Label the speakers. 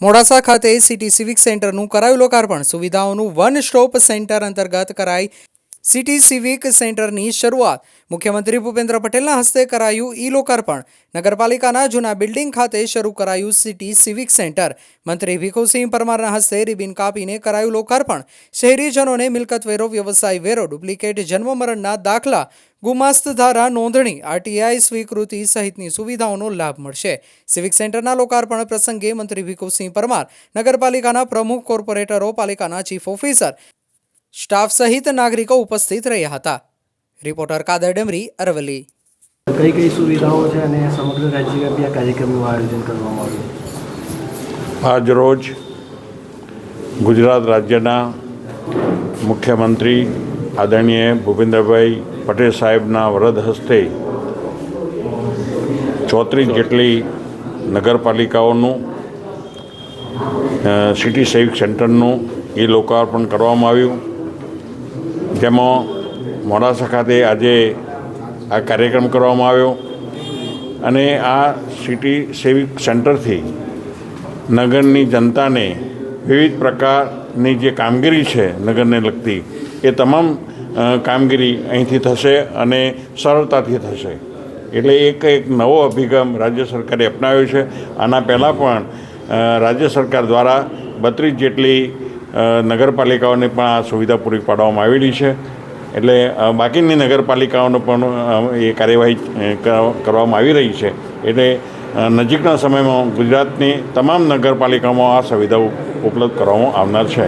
Speaker 1: મોડાસા ખાતે city civic સેન્ટરનું કરાયું લોકાર્પણ. સુવિધાઓનું વન સ્ટોપ સેન્ટર અંતર્ગત કરાઈ સિટી સિવિક સેન્ટરની શરૂઆત. મુખ્યમંત્રી ભૂપેન્દ્ર પટેલના હસ્તે કરાયું ઈ લોકાર્પણ. નગરપાલિકાના જૂના બિલ્ડિંગ ખાતે શરૂ કરાયું સિટી સિવિક સેન્ટર. મંત્રી ભીખુસિંહ પરમારના હસ્તે રિબિન કાપીને કરાયું લોકાર્પણ. શહેરીજનોને મિલકત વેરો વ્યવસાય વેરો ડુપ્લિકેટ જન્મ મરણના દાખલા ગુમાસ્ત ધારા નોંધણી આરટીઆઈ સ્વીકૃતિ સહિતની સુવિધાઓનો લાભ મળશે. સિવિક સેન્ટરના લોકાર્પણ પ્રસંગે મંત્રી ભીખુસિંહ પરમાર નગરપાલિકાના પ્રમુખ કોર્પોરેટરો પાલિકાના ચીફ ઓફિસર સ્ટાફ સહિત નાગરિકો ઉપસ્થિત રહ્યા હતા. રિપોર્ટર કાદર ડમરી અરવલી
Speaker 2: કઈ કઈ સુવિધાઓ છે અને સમગ્ર રાજ્યવ્યાપી આ કાર્યક્રમનું આયોજન કરવામાં આવ્યું?
Speaker 3: આજરોજ ગુજરાત રાજ્યના મુખ્યમંત્રી આદરણીય ભૂપેન્દ્રભાઈ પટેલ સાહેબના વરદ હસ્તે ચોત્રીસ જેટલી નગરપાલિકાઓનું સિટી સેવિક સેન્ટરનું એ લોકાર્પણ કરવામાં આવ્યું. જેમાં મોડાસા ખાતે આજે આ કાર્યક્રમ કરવામાં આવ્યો અને આ સિટી સેવિક સેન્ટરથી નગરની જનતાને વિવિધ પ્રકારની જે કામગીરી છે નગરને લગતી, એ તમામ કામગીરી અહીંથી થશે અને સરળતાથી થશે. એટલે એક એક નવો અભિગમ રાજ્ય સરકારે અપનાવ્યો છે. આના પહેલાં પણ રાજ્ય સરકાર દ્વારા બત્રીસ જેટલી નગરપાલિકાઓને પણ આ સુવિધા પૂરી પાડવામાં આવેલી છે. એટલે બાકીની નગરપાલિકાઓનો પણ એ કાર્યવાહી કરવામાં આવી રહી છે. એટલે નજીકના સમયમાં ગુજરાતની તમામ નગરપાલિકામાં આ સુવિધાઓ ઉપલબ્ધ કરવામાં આવનાર છે.